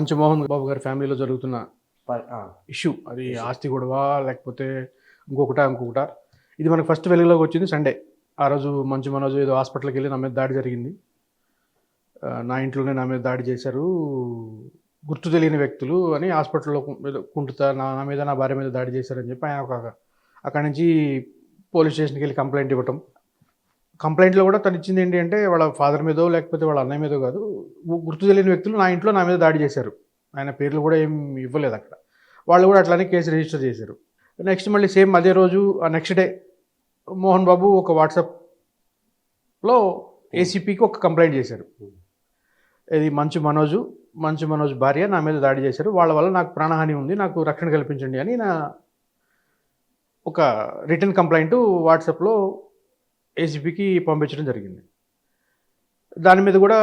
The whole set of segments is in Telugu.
మంచు మోహన్ బాబు గారి ఫ్యామిలీలో జరుగుతున్న ఇష్యూ అది ఆస్తి గొడవ లేకపోతే ఇంకొకట ఇంకొకట. ఇది మనకు ఫస్ట్ వెలుగులోకి వచ్చింది సండే ఆ రోజు మంచు మనోజ్ ఏదో హాస్పిటల్కి వెళ్ళి నా మీద దాడి జరిగింది. నా ఇంట్లోనే నా మీద దాడి చేశారు. గుర్తు తెలియని వ్యక్తులు అని హాస్పిటల్లో కుంటుతా నా నా మీద నా భార్య మీద దాడి చేశారని చెప్పి ఆయన ఒక అక్కడి నుంచి పోలీస్ స్టేషన్కి వెళ్ళి కంప్లైంట్ ఇవ్వటం. కంప్లైంట్లో కూడా తను ఇచ్చింది ఏంటి అంటే వాళ్ళ ఫాదర్ మీదో లేకపోతే వాళ్ళ అన్నయ్య మీదో కాదు. గుర్తు తెలియని వ్యక్తులు నా ఇంట్లో నా మీద దాడి చేశారు. ఆయన పేర్లు కూడా ఏం ఇవ్వలేదు అక్కడ. వాళ్ళు కూడా అట్లానే కేసు రిజిస్టర్ చేశారు. నెక్స్ట్ మళ్ళీ సేమ్ అదే రోజు ఆ నెక్స్ట్ డే మోహన్ బాబు ఒక వాట్సాప్లో ఏసీపీకి ఒక కంప్లైంట్ చేశారు. ఇది మంచు మనోజు మంచు మనోజ్ భార్య నా మీద దాడి చేశారు. వాళ్ళ వల్ల నాకు ప్రాణహాని ఉంది నాకు రక్షణ కల్పించండి అని నా ఒక రిటర్న్ కంప్లైంట్ వాట్సాప్లో ఏసీపీకి పంపించడం జరిగింది. దాని మీద కూడా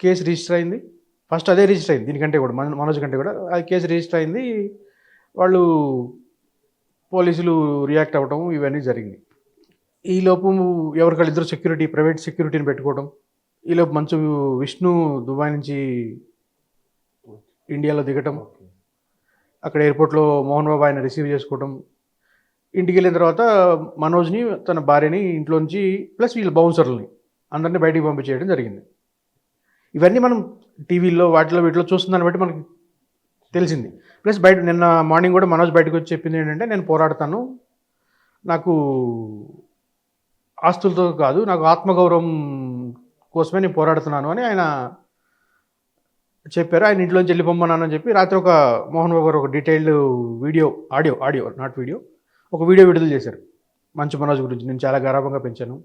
కేసు రిజిస్టర్ అయింది. ఫస్ట్ అదే రిజిస్టర్ అయింది. దీనికంటే కూడా మన మనోజ్ కంటే కూడా అది కేసు రిజిస్టర్ అయింది. వాళ్ళు పోలీసులు రియాక్ట్ అవ్వటం ఇవన్నీ జరిగింది. ఈలోపు ఎవరికాళ్ళు ఇద్దరు సెక్యూరిటీ ప్రైవేట్ సెక్యూరిటీని పెట్టుకోవడం ఈలోపు మంచు విష్ణు దుబాయ్ నుంచి ఇండియాలో దిగటం. అక్కడ ఎయిర్పోర్ట్లో మోహన్ బాబు ఆయన రిసీవ్ చేసుకోవడం ఇంటికి వెళ్ళిన తర్వాత మనోజ్ని తన భార్యని ఇంట్లోంచి ప్లస్ వీళ్ళ బౌన్సర్లని అందరినీ బయటికి పంపించేయడం జరిగింది. ఇవన్నీ మనం టీవీల్లో వాటిలో వీటిలో చూస్తుందని బట్టి మనకి తెలిసింది. ప్లస్ బయట నిన్న మార్నింగ్ కూడా మనోజ్ బయటకు వచ్చి చెప్పింది ఏంటంటే నేను పోరాడతాను. నాకు ఆస్తులతో కాదు నాకు ఆత్మగౌరవం కోసమే నేను పోరాడుతున్నాను అని ఆయన చెప్పారు. ఆయన ఇంట్లోంచి వెళ్ళిపోమ్మన్నానని చెప్పి రాత్రి ఒక మోహన్ బాబు గారు ఒక detailed video audio audio not video ఒక వీడియో విడుదల చేశారు. మంచు మనోజ్ గురించి. నేను చాలా గారాభంగా పెంచాను.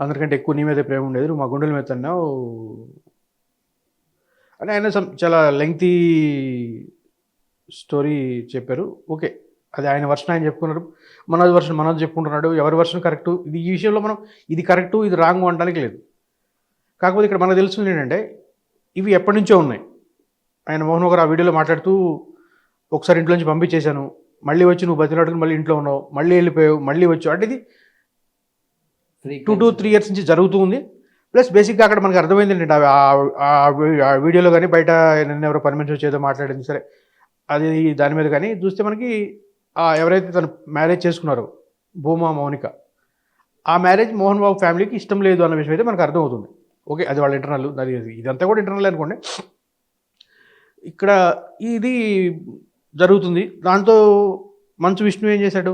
అందరికంటే ఎక్కువ నీ మీదే ప్రేమ ఉండేది. నువ్వు మా గుండెల మీద తన్నావు. అని ఆయన చాలా లెంగ్తీ స్టోరీ చెప్పారు. ఓకే. అది ఆయన వర్షన్ ఆయన చెప్పుకున్నారు. మనోజ్ వర్షన్ మనోజ్ చెప్పుకుంటున్నాడు. ఎవరి వర్షన్ కరెక్టు ఇది ఈ విషయంలో మనం ఇది కరెక్టు ఇది రాంగ్ అనడానికి లేదు. కాకపోతే ఇక్కడ మనకు తెలుస్తుంది ఏంటంటే ఇవి ఎప్పటి నుంచో ఉన్నాయి. ఆయన మోహన్ గారు ఆ వీడియోలో మాట్లాడుతూ ఒకసారి ఇంట్లోంచి పంపించేశాను. మళ్ళీ వచ్చి నువ్వు బతిలాడుకుని మళ్ళీ ఇంట్లో ఉన్నావు మళ్ళీ వెళ్ళిపోయావు మళ్ళీ వచ్చావు అంటే ఇది టూ టూ త్రీ ఇయర్స్ నుంచి జరుగుతూ ఉంది. ప్లస్ బేసిక్గా అక్కడ మనకు అర్థమైంది ఏంటంటే ఆ- వీడియోలో కానీ బయట నిన్న ఎవరో పర్మిషన్ వచ్చి ఏదో మాట్లాడింది సరే. అది దాని మీద కానీ చూస్తే మనకి ఎవరైతే తను మ్యారేజ్ చేసుకున్నారో భూమా మౌనిక ఆ మ్యారేజ్ మోహన్ బాబు ఫ్యామిలీకి ఇష్టం లేదు అన్న విషయం అయితే మనకు అర్థమవుతుంది. ఓకే అది వాళ్ళ ఇంటర్నల్ అది ఇదంతా కూడా ఇంటర్నల్ అనుకోండి. ఇక్కడ ఇది జరుగుతుంది. దాంతో మంచు విష్ణు ఏం చేశాడు?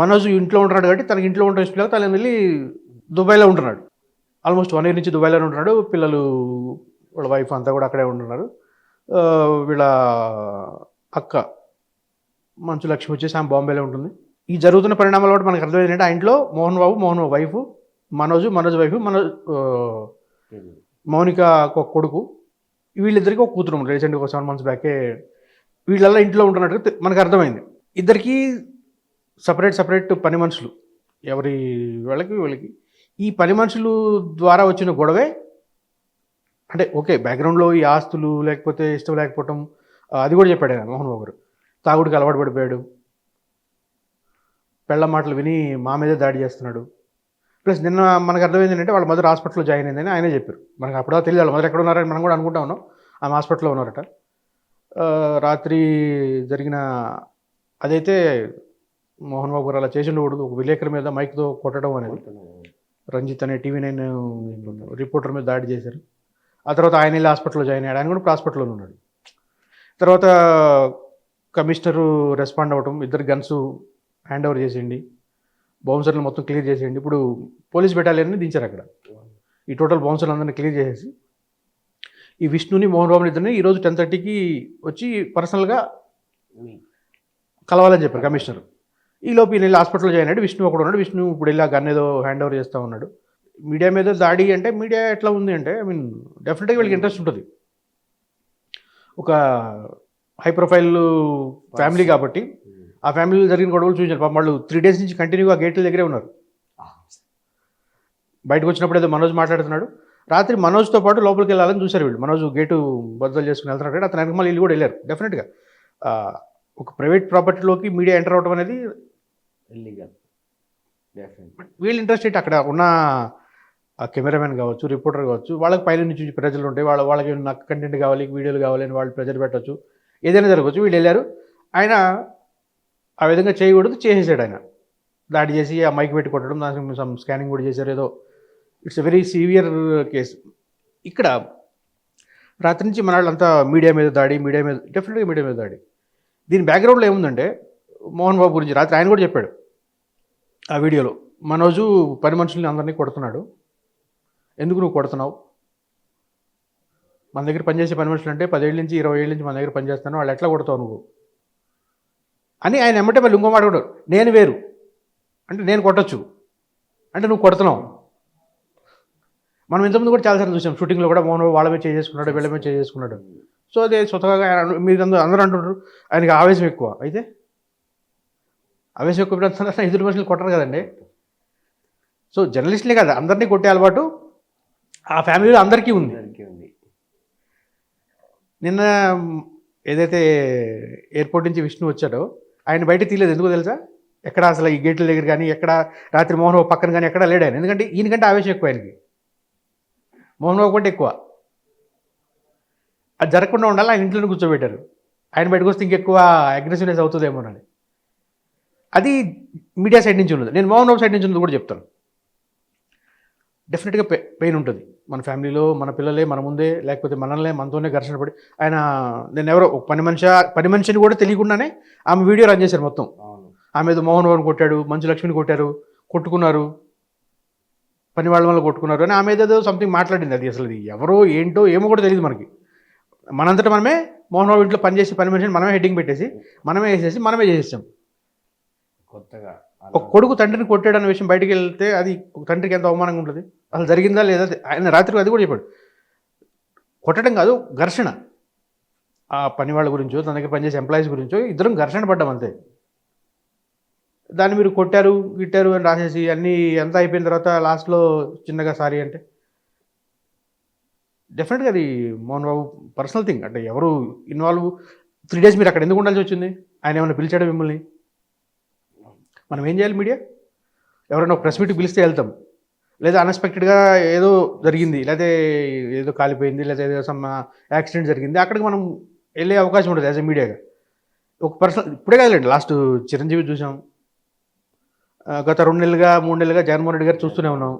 మనోజ్ ఇంట్లో ఉంటున్నాడు కాబట్టి తనకి ఇంట్లో ఉండడం ఇష్టం లేక తను వెళ్ళి దుబాయ్లో ఉంటున్నాడు. ఆల్మోస్ట్ వన్ ఇయర్ నుంచి దుబాయ్లోనే ఉంటున్నాడు. పిల్లలు వాళ్ళ వైఫ్ అంతా కూడా అక్కడే ఉంటున్నారు. వీళ్ళ అక్క మంచు లక్ష్మి వచ్చేసి ఆమె బాంబేలో ఉంటుంది. ఈ జరుగుతున్న పరిణామాల బట్టి మనకు అర్థమైంది ఏంటంటే ఆ ఇంట్లో మోహన్ బాబు మోహన్ వైఫ్ మనోజ్ మనోజ్ వైఫ్ మనోజ్ మౌనిక కొడుకు. వీళ్ళిద్దరికి ఒక కూతురు ఉంది రీసెంట్గా ఒక సెవెన్ మంత్స్ బ్యాకే వీళ్ళల్లా ఇంట్లో ఉంటున్నట్టు మనకు అర్థమైంది. ఇద్దరికి సపరేట్ సపరేట్ పని మనుషులు. ఎవరి వాళ్ళకి వీళ్ళకి. ఈ పని మనుషులు ద్వారా వచ్చిన గొడవే అంటే ఓకే బ్యాక్గ్రౌండ్లో ఈ ఆస్తులు లేకపోతే ఇష్టం లేకపోవటం అది కూడా చెప్పాడు ఆయన మోహన్ బాబు గారు తాగుడికి అలవాటు పడిపోయాడు. పెళ్ళ మాటలు విని మా మీదే దాడి చేస్తున్నాడు. ప్లస్ నిన్న మనకు అర్థమైంది ఏంటంటే వాళ్ళ మదర్ హాస్పిటల్లో జాయిన్ అయిందని ఆయనే చెప్పారు. మనకు అప్పుడా తెలియదు వాళ్ళ మదర్ ఎక్కడ ఉన్నారని మనం కూడా అనుకుంటా ఉన్నాం. ఆమె హాస్పిటల్లో ఉన్నారట. రాత్రి జరిగిన అదైతే మోహన్ బాబు గారు అలా చేసిండకూడదు ఒక విలేకరి మీద మైక్తో కొట్టడం అనేది రంజిత్ అనే టీవీ నైన్ రిపోర్టర్ మీద దాడి చేశారు. ఆ తర్వాత ఆయన వెళ్ళి హాస్పిటల్లో జాయిన్ అయ్యాడు. ఆయన కూడా ఇప్పుడు హాస్పిటల్లో ఉన్నాడు. తర్వాత కమిషనరు రెస్పాండ్ అవ్వటం ఇద్దరు గన్స్ హ్యాండ్ ఓవర్ చేసేయండి బౌన్సర్లు మొత్తం క్లియర్ చేసేయండి. ఇప్పుడు పోలీస్ బెటాలియన్ని దించారు అక్కడ. ఈ టోటల్ బౌన్సర్లు అందరినీ క్లియర్ చేసేసి ఈ విష్ణుని మోహన్ బాబుని ఇద్దరిని ఈరోజు టెన్ థర్టీకి వచ్చి పర్సనల్గా కలవాలని చెప్పారు కమిషనర్. ఈ లోపు ఈయన వెళ్ళి హాస్పిటల్లో జాయిన్ అయ్యాడు. విష్ణు ఒకడు ఉన్నాడు. విష్ణు ఇప్పుడు ఆ గన్ ఏదో హ్యాండ్ ఓవర్ చేస్తూ ఉన్నాడు. మీడియా మీద దాడి అంటే మీడియా ఎట్లా ఉంది అంటే ఐ మీన్ డెఫినెట్గా వీళ్ళకి ఇంట్రెస్ట్ ఉంటుంది. ఒక హై ప్రొఫైల్ ఫ్యామిలీ కాబట్టి ఆ ఫ్యామిలీలో జరిగిన గొడవలు చూసారు పాపం వాళ్ళు త్రీ డేస్ నుంచి కంటిన్యూగా గేట్ల దగ్గరే ఉన్నారు. బయటకు వచ్చినప్పుడు ఏదో మనోజ్ మాట్లాడుతున్నాడు. రాత్రి మనోజ్తో పాటు లోపలికి వెళ్ళాలని చూశారు వీళ్ళు. మనోజ్ గేటు బద్దలు చేసుకుని వెళ్తున్నాడు అతని వెనక మళ్ళీ వీళ్ళు కూడా వెళ్ళారు. డెఫినెట్గా ఒక ప్రైవేట్ ప్రాపర్టీలోకి మీడియా ఎంటర్ అవడం అనేది ఇల్లీగల్ వీళ్ళ ఇంట్రెస్ట్ ఏంటి అక్కడ ఉన్న కెమెరామెన్ కావచ్చు రిపోర్టర్ కావచ్చు వాళ్ళకి పైన నుంచి ప్రజలు ఉంటాయి వాళ్ళ వాళ్ళకి నాకు కంటెంట్ కావాలి వీడియోలు కావాలి అని వాళ్ళు ప్రెజర్ పెట్టవచ్చు ఏదైనా జరగవచ్చు. వీళ్ళు వెళ్ళారు. ఆయన ఆ విధంగా చేయకూడదు చేసేసాడు ఆయన. దాడి చేసి ఆ మైక్ పెట్టి కొట్టడం దానికి సమ్ స్కానింగ్ కూడా చేశారు ఏదో. It's a very severe case ఇక్కడ రాత్రి నుంచి మన వాళ్ళంతా మీడియా మీద దాడి మీడియా మీద డెఫినెట్గా మీడియా మీద దాడి. దీని బ్యాక్గ్రౌండ్లో ఏముందంటే మోహన్ బాబు గురించి రాత్రి ఆయన కూడా చెప్పాడు. ఆ వీడియోలో మనోజు పని మనుషుల్ని అందరినీ కొడుతున్నాడు. ఎందుకు నువ్వు కొడుతున్నావు? మన దగ్గర పనిచేసే పని మనుషులు అంటే పదేళ్ళ నుంచి ఇరవై ఏళ్ళ నుంచి మన దగ్గర పనిచేస్తాను వాళ్ళు ఎట్లా కొడతావు నువ్వు? అని ఆయన ఎమ్మటే మళ్ళీ ఇంకో మాట కూడా నేను వేరు. అంటే నేను కొట్టచ్చు. అంటే నువ్వు కొడుతున్నావు. మనం ఇంతకుముందు కూడా చాలాసార్లు చూసాం షూటింగ్లో కూడా మోహన్ వాళ్ళ మీద చేసుకున్నాడు వీళ్ళ మీద చేసుకున్నాడు సో అదే స్వతహాగా ఆయన మీరు అందరూ అందరూ అంటుంటారు ఆయనకి ఆవేశం ఎక్కువ. అయితే ఆవేశం ఎక్కువ పెడుతున్నా ఎదురు మనుషులు కొట్టరు కదండి. సో జర్నలిస్టులే కదా అందరినీ కొట్టే అలవాటు ఆ ఫ్యామిలీలో అందరికీ ఉంది. అందరికీ ఉంది. నిన్న ఏదైతే ఎయిర్పోర్ట్ నుంచి విష్ణు వచ్చాడో ఆయన బయట తీయలేదు. ఎందుకు తెలుసా? ఎక్కడ అసలు ఈ గేట్ల దగ్గర కానీ ఎక్కడ రాత్రి మోహన్ బాబు పక్కన కానీ ఎక్కడ లేడాను ఎందుకంటే ఈయనకంటే ఆవేశం ఎక్కువ ఆయనకి. మోహన్ బాబు కంటే ఎక్కువ. అది జరగకుండా ఉండాలి ఆయన ఇంట్లోనే కూర్చోబెట్టారు. ఆయన బయటకు వస్తే ఇంకెక్కువ అగ్రెసివ్నెస్ అవుతుందేమోనని అది మీడియా సైడ్ నుంచి ఉన్నది. నేను మోహన్ బాబు సైడ్ నుంచి ఉన్నది కూడా చెప్తాను. డెఫినెట్గా పెయిన్ ఉంటుంది. మన ఫ్యామిలీలో మన పిల్లలే మన ముందే లేకపోతే మనల్నే మనతోనే ఘర్షణ పడి ఆయన నేను ఎవరో ఒక పని మనిషి పని మనిషిని కూడా తెలియకుండానే ఆమె వీడియో రన్ చేశారు మొత్తం. ఆమె ఏదో మోహన్ బాబుని కొట్టాడు మంచు లక్ష్మిని కొట్టారు కొట్టుకున్నారు పని వాళ్ళ వల్ల కొట్టుకున్నారు అని ఆమె ఏదో సంథింగ్ మాట్లాడింది అది అసలు. ఎవరో ఏంటో ఏమో కూడా తెలియదు మనకి. మనంతటా మనమే మోహన్ బాబు ఇంట్లో పని చేసి పని మనిషిని మనమే హెడ్డింగ్ పెట్టేసి మనమే వేసేసి మనమే చేసేసాం కొత్తగా ఒక కొడుకు తండ్రిని కొట్టాడు అనే విషయం బయటికి వెళ్తే అది ఒక తండ్రికి ఎంత అవమానంగా ఉంటుంది? అసలు జరిగిందా లేదా? ఆయన రాత్రి అది కూడా చెప్పాడు. కొట్టడం కాదు ఘర్షణ. ఆ పని వాళ్ళ గురించో తనకి పనిచేసే ఎంప్లాయీస్ గురించో ఇద్దరం ఘర్షణ పడ్డాం అంతే. దాన్ని మీరు కొట్టారు గిట్టారు అని రాసేసి అన్నీ ఎంత అయిపోయిన తర్వాత లాస్ట్లో చిన్నగా సారీ అంటే? డెఫినెట్గా అది మోహన్ బాబు పర్సనల్ థింగ్ అంటే ఎవరు ఇన్వాల్వ్ త్రీ డేస్ మీరు అక్కడ ఎందుకు ఉండాల్సి వచ్చింది? ఆయన ఏమైనా పిలిచాడు మిమ్మల్ని? మనం ఏం చేయాలి మీడియా? ఎవరైనా ఒక ప్రెస్ మీట్కి పిలిస్తే వెళ్తాం. లేదా అన్ఎక్స్పెక్టెడ్గా ఏదో జరిగింది. లేదా ఏదో కాలిపోయింది. లేదా ఏదో సమ్ యాక్సిడెంట్ జరిగింది. అక్కడికి మనం వెళ్ళే అవకాశం ఉంటుంది యాజ్ ఎ మీడియాగా. ఒక పర్సనల్ ఇప్పుడే కాదులేండి లాస్ట్ చిరంజీవి చూసాం. గత రెండు నెలలుగా మూడు నెలలుగా జగన్మోహన్ రెడ్డి గారు చూస్తూనే ఉన్నాం.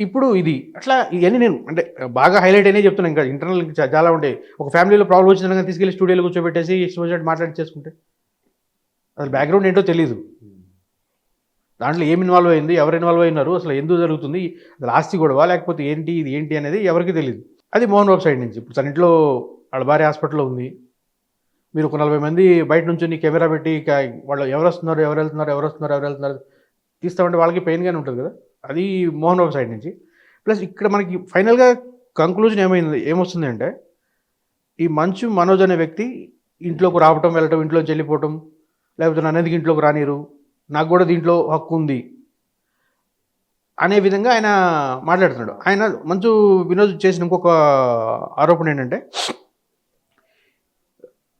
ఇప్పుడు ఇది అట్లా ఇవన్నీ నేను అంటే బాగా హైలైట్ అయినా చెప్తున్నాను ఇంకా. ఇంటర్నల్ ఇంకా చాలా ఉంటాయి. ఒక ఫ్యామిలీలో ప్రాబ్లం వచ్చిందని తీసుకెళ్ళి స్టూడియోలో కూర్చోబెట్టేసి ఇష్టం వచ్చినట్టు మాట్లాడి చేసుకుంటే. అసలు బ్యాక్గ్రౌండ్ ఏంటో తెలియదు దాంట్లో ఏం ఇన్వాల్వ్ అయింది ఎవరు ఇన్వాల్వ్ అయినారు అసలు ఎందుకు జరుగుతుంది అసలు ఆస్తి గొడవ లేకపోతే ఏంటి ఇది ఏంటి అనేది ఎవరికి తెలియదు అది మోహన్ బాబు సైడ్ నుంచి. ఇప్పుడు తన అడబారి వాళ్ళ భార్య హాస్పిటల్లో ఉంది. మీరు ఒక నలభై మంది బయట నుంచి కెమెరా పెట్టి వాళ్ళు ఎవరు వస్తున్నారు ఎవరు వెళ్తున్నారు ఎవరు వస్తున్నారు ఎవరు వెళ్తున్నారు తీస్తామంటే వాళ్ళకి పెయిన్గానే ఉంటుంది కదా. అది మోహన్ బాబు సైడ్ నుంచి. ప్లస్ ఇక్కడ మనకి ఫైనల్గా కంక్లూజన్ ఏమైంది ఏమొస్తుంది అంటే ఈ మంచు మనోజ్ అనే వ్యక్తి ఇంట్లోకి రావటం వెళ్ళటం ఇంట్లోకి వెళ్ళిపోవటం లేకపోతే నన్ను ఎందుకు ఇంట్లోకి రానిరు? నాకు కూడా దీంట్లో హక్కు ఉంది అనే విధంగా ఆయన మాట్లాడుతున్నాడు. ఆయన మంచు వినోద్ చేసిన ఇంకొక ఆరోపణ ఏంటంటే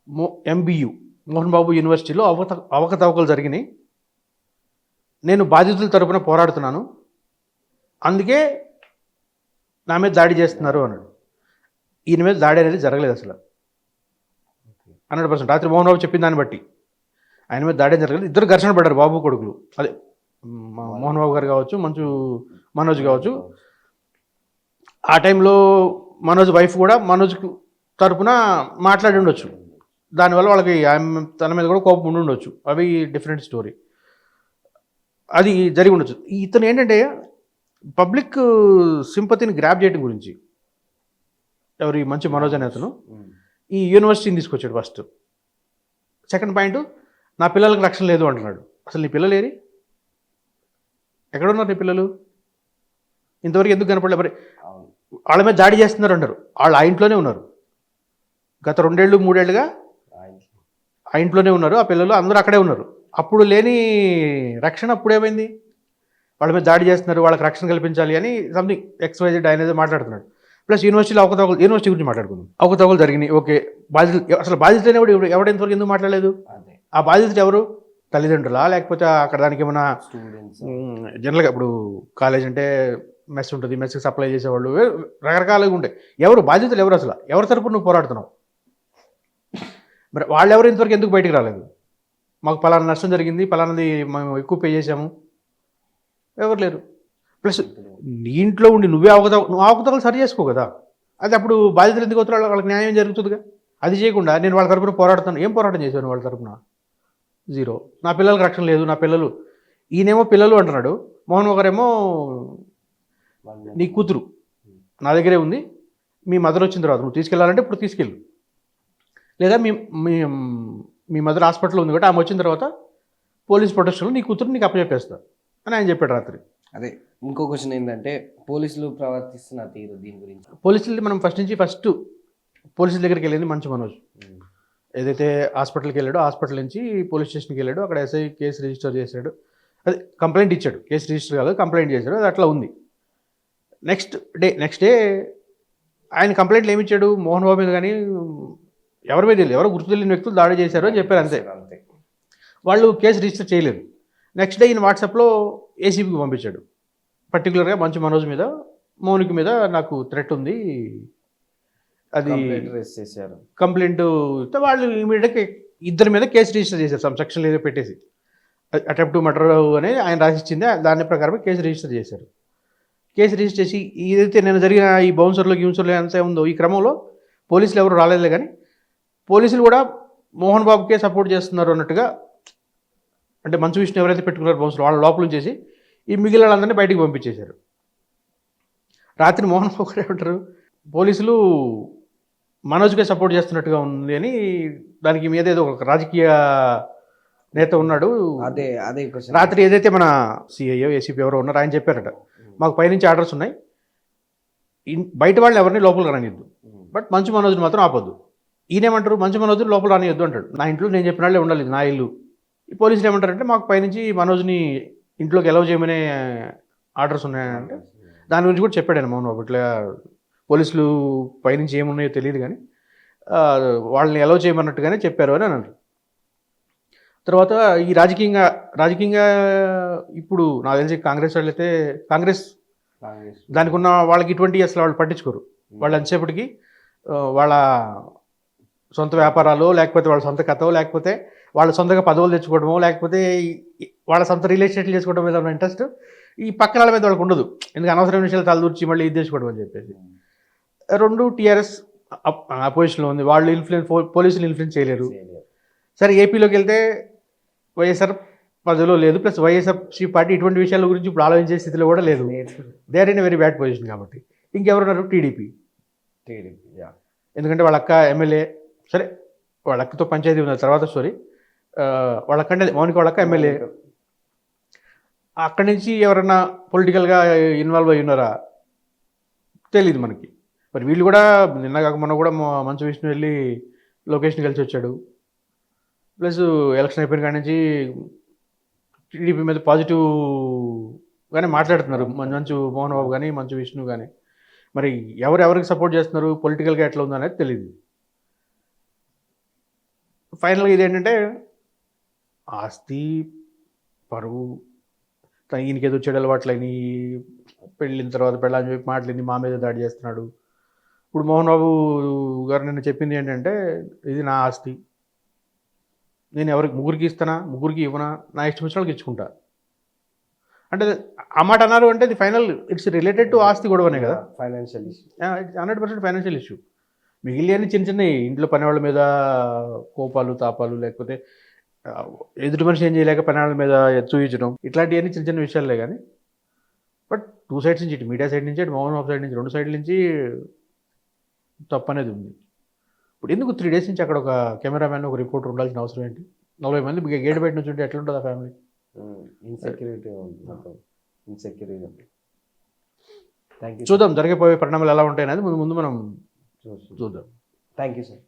మో ఎంబీయు మోహన్ బాబు యూనివర్సిటీలో అవత అవకతవకలు జరిగినాయి. నేను బాధితుల తరపున పోరాడుతున్నాను. అందుకే నా మీద దాడి చేస్తున్నారు అన్నాడు. ఈయన మీద దాడి అనేది జరగలేదు అసలు. Hundred percent. రాత్రి మోహన్ బాబు చెప్పిన దాన్ని బట్టి. ఆయన మీద దాడి జరగలేదు. ఇద్దరు ఘర్షణ పడ్డారు బాబు కొడుకులు. అదే మోహన్ బాబు గారు కావచ్చు మంచు మనోజ్ కావచ్చు. ఆ టైంలో మనోజ్ వైఫ్ కూడా మనోజ్ తరపున మాట్లాడి ఉండొచ్చు. దానివల్ల వాళ్ళకి ఆమె తన మీద కూడా కోపం ఉండి ఉండొచ్చు. అవి డిఫరెంట్ స్టోరీ. అది జరిగి ఉండొచ్చు. ఇతను ఏంటంటే పబ్లిక్ సింపతిని గ్రాప్ చేయడం గురించి. ఎవరు మంచి మనోజ్ అనే అతను. ఈ యూనివర్సిటీని తీసుకొచ్చాడు ఫస్ట్. సెకండ్ పాయింట్ నా పిల్లలకు రక్షణ లేదు అంటున్నాడు. అసలు నీ పిల్లలు ఏరి? ఎక్కడ ఉన్నారు నీ పిల్లలు? ఇంతవరకు ఎందుకు కనపడలే? మరి వాళ్ళ మీద దాడి చేస్తున్నారు అంటారు. వాళ్ళు ఆ ఇంట్లోనే ఉన్నారు. గత రెండేళ్ళు మూడేళ్ళుగా ఆయన ఆ ఇంట్లోనే ఉన్నారు. ఆ పిల్లలు అందరూ అక్కడే ఉన్నారు. అప్పుడు లేని రక్షణ అప్పుడు ఏమైంది? వాళ్ళ మీద దాడి చేస్తున్నారు. వాళ్ళకి రక్షణ కల్పించాలి అని సంథింగ్ ఎక్స్వైజెడ్ ఆయన ఏదో మాట్లాడుతున్నాడు. ప్లస్ యూనివర్సిటీలో అవకతవకలు యూనివర్సిటీ గురించి మాట్లాడుకుందాం. అవకతవకలు జరిగినాయి. ఓకే. బాధితులు అసలు బాధితులైన ఎవడు ఎవడెంతవరకు ఎందుకు మాట్లాడలేదు? ఆ బాధితులు ఎవరు? తల్లిదండ్రులా? లేకపోతే అక్కడ దానికి ఏమైనా జనరల్గా ఇప్పుడు కాలేజ్ అంటే మెస్ ఉంటుంది మెస్కి సప్లై చేసేవాళ్ళు రకరకాలుగా ఉంటాయి. ఎవరు? బాధ్యతలు ఎవరు అసలు? ఎవరి తరపున నువ్వు పోరాడుతున్నావు? మరి వాళ్ళు ఎవరు ఇంతవరకు ఎందుకు బయటికి రాలేదు? మాకు పలానా నష్టం జరిగింది పలానాది మేము ఎక్కువ పే చేసాము ఎవరు లేరు. ప్లస్ నీ ఇంట్లో ఉండి నువ్వే అవకత నువ్వు అవకతలు సరి చేసుకో కదా. అది అప్పుడు బాధ్యతలు ఎందుకు అవుతారు వాళ్ళకి న్యాయం జరుగుతుందిగా. అది చేయకుండా నేను వాళ్ళ తరపున పోరాడుతాను ఏం పోరాటం చేశాను వాళ్ళ తరపున? జీరో. నా పిల్లలకు రక్షణ లేదు నా పిల్లలు. ఈయనేమో పిల్లలు అంటున్నాడు. మోహన్ ఒకరేమో నీ కూతురు. నా దగ్గరే ఉంది. మీ మదర్ వచ్చిన తర్వాత నువ్వు తీసుకెళ్ళాలంటే ఇప్పుడు తీసుకెళ్ళు. లేదా మీ మీ మీ మదర్ హాస్పిటల్లో ఉంది కాబట్టి ఆమె వచ్చిన తర్వాత పోలీస్ ప్రొటెక్షన్లో నీ కూతురు నీకు అప్పచెప్పేస్తా అని ఆయన చెప్పాడు రాత్రి. అదే ఇంకో క్వశ్చన్ ఏంటంటే పోలీసులు ప్రవర్తిస్తున్న తీరు దీని గురించి. పోలీసులు మనం ఫస్ట్ నుంచి ఫస్ట్ పోలీసుల దగ్గరికి వెళ్ళింది మంచి మనోజ్. ఏదైతే హాస్పిటల్కి వెళ్ళాడో హాస్పిటల్ నుంచి పోలీస్ స్టేషన్కి వెళ్ళాడు అక్కడ ఎస్ఐ కేసు రిజిస్టర్ చేశాడు. అది కంప్లైంట్ ఇచ్చాడు. కేసు రిజిస్టర్ కాదు కంప్లైంట్ చేశాడు. అది అట్లా ఉంది. నెక్స్ట్ డే నెక్స్ట్ డే ఆయన కంప్లైంట్లు ఏమి ఇచ్చాడు? మోహన్ బాబు మీద కానీ ఎవరి మీద తెలియదు. ఎవరో గుర్తు తెలియని వ్యక్తులు దాడి చేశారు అని చెప్పారు అంతే. అంతే. వాళ్ళు కేసు రిజిస్టర్ చేయలేదు. నెక్స్ట్ డే ఈయన వాట్సాప్లో ఏసీబీకి పంపించాడు. పర్టికులర్గా మంచి మనోజ్ మీద మౌనిక మీద నాకు థ్రెట్ ఉంది. అది కంప్లైంట్ రేస్ చేశారు. కంప్లైంట్ ఇస్తే వాళ్ళు ఇమీడియట్గా ఇద్దరి మీద కేసు రిజిస్టర్ చేశారు సమ్ సెక్షన్ ఏదో పెట్టేసి. అటెంప్ట్ మర్డర్ అని ఆయన రాసిచ్చింది దాని ప్రకారమే కేసు రిజిస్టర్ చేశారు. కేసు రిజిస్టర్ చేసి ఏదైతే నేను జరిగిన ఈ బౌన్సర్లు గ్యూన్సర్లు ఎంత ఉందో ఈ క్రమంలో పోలీసులు ఎవరు రాలేదులే కానీ పోలీసులు కూడా మోహన్ బాబుకే సపోర్ట్ చేస్తున్నారు అన్నట్టుగా అంటే మంచు విష్ణు ఎవరైతే పెట్టుకున్నారో బౌన్సర్ వాళ్ళ లోపల చేసి ఈ మిగిలిన వాళ్ళందరినీ బయటికి పంపించేశారు. రాత్రి మోహన్ బాబు గారు ఏమంటారు? పోలీసులు మనోజ్కే సపోర్ట్ చేస్తున్నట్టుగా ఉంది అని దానికి మీద ఏదో ఒక రాజకీయ నేత ఉన్నాడు. అదే అదే రాత్రి ఏదైతే మన సిఐఓ ఏసీపీ ఎవరో ఉన్నారో ఆయన చెప్పారట. మాకు పైనుంచి ఆర్డర్స్ ఉన్నాయి. బయట వాళ్ళని ఎవరిని లోపలికి రానియద్దు. బట్ మంచు మనోజ్ని మాత్రం ఆపొద్దు. ఈయనేమంటారు? మంచు మనోజ్ని లోపల రానియద్దు అంటాడు. నా ఇంట్లో నేను చెప్పిన వాళ్ళే ఉండాలి నా ఇల్లు. ఈ పోలీసులు ఏమంటారంటే మాకు పైనుంచి మనోజ్ని ఇంట్లోకి ఎలవ్ చేయమనే ఆర్డర్స్ ఉన్నాయంటే. దాని గురించి కూడా చెప్పాడు మౌన్ బాబు. ఇట్లా పోలీసులు పైనుంచి ఏమున్నాయో తెలియదు కానీ వాళ్ళని ఎలవ్ చేయమన్నట్టుగానే చెప్పారు అని అన్నారు. తర్వాత ఈ రాజకీయంగా రాజకీయంగా ఇప్పుడు నాకు తెలిసి కాంగ్రెస్ వాళ్ళు అయితే కాంగ్రెస్. దానికి ఉన్న వాళ్ళకి ఇటువంటి అసలు వాళ్ళు పట్టించుకోరు. వాళ్ళు ఎంతసేపటికి ఆ, వాళ్ళ సొంత వ్యాపారాలు లేకపోతే వాళ్ళ సొంత కథో లేకపోతే వాళ్ళ సొంతగా పదవులు తెచ్చుకోవడమో లేకపోతే వాళ్ళ సొంత రిలేషన్షిప్ చేసుకోవడం మీద ఉన్న ఇంట్రెస్ట్ ఈ పక్కన వాళ్ళ మీద వాళ్ళకి ఉండదు. ఎందుకు అనవసరమైన విషయాలు తలదూర్చి మళ్ళీ ఇది తెచ్చుకోవడం అని చెప్పేసి. రెండు టీఆర్ఎస్ అపోజిషన్లో ఉంది. వాళ్ళు ఇన్ఫ్లుయెన్స్ పోలీసులు ఇన్ఫ్లుయెన్స్ చేయలేరు. సరే ఏపీలోకి వెళ్తే వైఎస్ఆర్ పదవిలో లేదు. ప్లస్ వైఎస్ఆర్సీ పార్టీ ఇటువంటి విషయాల గురించి ఇప్పుడు ఆలోచించే స్థితిలో కూడా లేదు. They are in very bad position కాబట్టి. ఇంకెవరున్నారు? టీడీపీ. ఎందుకంటే వాళ్ళ అక్క ఎమ్మెల్యే సరే వాళ్ళ అక్కతో పంచాయతీ ఉన్న తర్వాత స్టోరీ వాళ్ళ అక్క మౌనిక వాళ్ళ అక్క ఎమ్మెల్యే. అక్కడి నుంచి ఎవరైనా పొలిటికల్గా ఇన్వాల్వ్ అయి ఉన్నారా తెలియదు మనకి. మరి వీళ్ళు కూడా నిన్న కాక మొన్న కూడా మంచు విష్ణు వెళ్ళి లొకేషన్ కలిసి వచ్చాడు. ప్లస్ ఎలక్షన్ అయిపోయిన కాడి నుంచి టీడీపీ మీద పాజిటివ్గానే మాట్లాడుతున్నారు. మంచు మంచు మోహన్ బాబు కానీ మంచు విష్ణు కానీ మరి ఎవరు ఎవరికి సపోర్ట్ చేస్తున్నారు? పొలిటికల్గా ఎట్లా ఉందో అనేది తెలియదు ఫైనల్గా ఇది ఏంటంటే ఆస్తి పరువు తన ఈయనకి ఏదో చెడు అలవాట్లని పెళ్ళిన తర్వాత పెళ్ళని చెప్పి మాటలేని మా మీద దాడి చేస్తున్నాడు. ఇప్పుడు మోహన్ బాబు గారు నిన్న చెప్పింది ఏంటంటే ఇది నా ఆస్తి. నేను ఎవరికి ముగ్గురికి ఇస్తానా ముగ్గురికి ఇవ్వనా నా ఇష్టం వచ్చిన వాళ్ళకి ఇచ్చుకుంటా. అంటే ఆ మాట అన్నారు అంటే ఇది ఫైనల్ ఇట్స్ రిలేటెడ్ టు ఆస్తి గొడవనే కదా. Financial issue hundred percent financial issue. మిగిలిన చిన్న చిన్న ఇంట్లో పని వాళ్ళ మీద కోపాలు తాపాలు లేకపోతే ఎదుటి మనిషి ఏం చేయలేక పని వాళ్ళ మీద చూయించడం ఇట్లాంటివన్నీ చిన్న చిన్న విషయాలే కానీ బట్ టూ సైడ్స్ నుంచి ఇటు మీడియా సైడ్ నుంచి ఇటు మోహన్ బాబు సైడ్ నుంచి రెండు సైడ్ల నుంచి తప్పు అనేది ఉంది ఇప్పుడు ఎందుకు త్రీ డేస్ నుంచి అక్కడ ఒక కెమెరామ్యాన్ ఒక రిపోర్టర్ ఉండాల్సిన అవసరం ఏంటి? నలభై మంది గేట్ బయట నుంచి ఉంటే ఎట్లా ఉంటుంది ఆ ఫ్యామిలీ ఇన్సెక్యూరిటీ ఇన్సెక్యూరిటీ చూద్దాం జరిగిపోయే పరిణామాలు ఎలా ఉంటాయి అనేది ముందు ముందు మనం చూద్దాం. Thank you sir